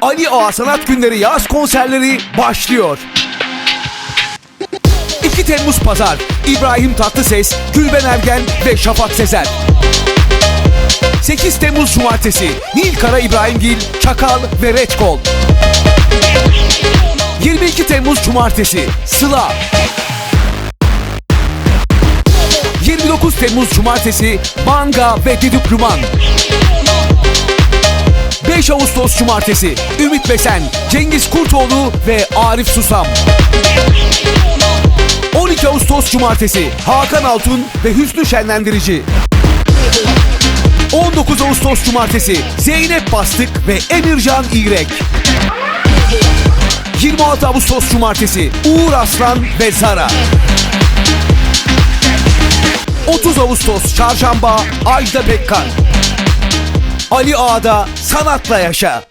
Ali Ağa Sanat Günleri yaz konserleri başlıyor. 2 Temmuz Pazar İbrahim Tatlıses, Gülben Ergen ve Şafak Sezer. 8 Temmuz Cumartesi Nilkara İbrahimgil, Çakal ve Reçkol. 22 Temmuz Cumartesi Sıla. 29 Temmuz Cumartesi Manga ve Dedük Ruman. 5 Ağustos Cumartesi Ümit Besen, Cengiz Kurtoğlu ve Arif Susam. 12 Ağustos Cumartesi Hakan Altun ve Hüsnü Şenlendirici. 19 Ağustos Cumartesi Zeynep Bastık ve Emircan İğrek. 26 Ağustos Cumartesi Uğur Aslan ve Zara. 30 Ağustos Çarşamba Ajda Pekkan. Ali Ağa'da sanatla yaşa.